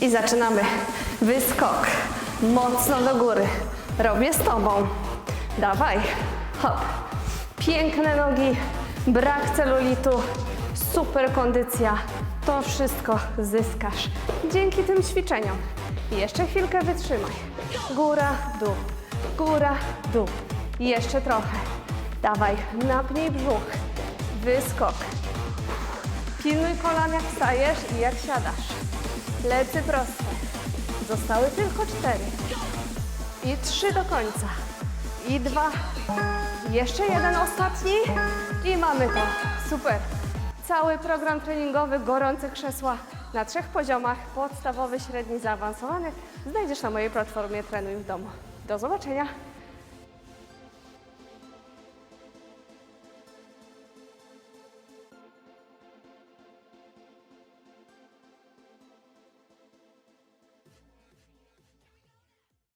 I zaczynamy. Wyskok. Mocno do góry. Robię z tobą. Dawaj. Hop. Piękne nogi. Brak celulitu. Super kondycja. To wszystko zyskasz dzięki tym ćwiczeniom. Jeszcze chwilkę wytrzymaj. Góra, dół. Góra, dół. Jeszcze trochę. Dawaj, napnij brzuch. Wyskok. Pilnuj kolan jak wstajesz i jak siadasz. Plecy proste. Zostały tylko cztery. I trzy do końca. I dwa. Jeszcze jeden ostatni. I mamy to. Super. Cały program treningowy Gorące Krzesła na trzech poziomach, podstawowy, średni, zaawansowany, znajdziesz na mojej platformie Trenuj w domu. Do zobaczenia.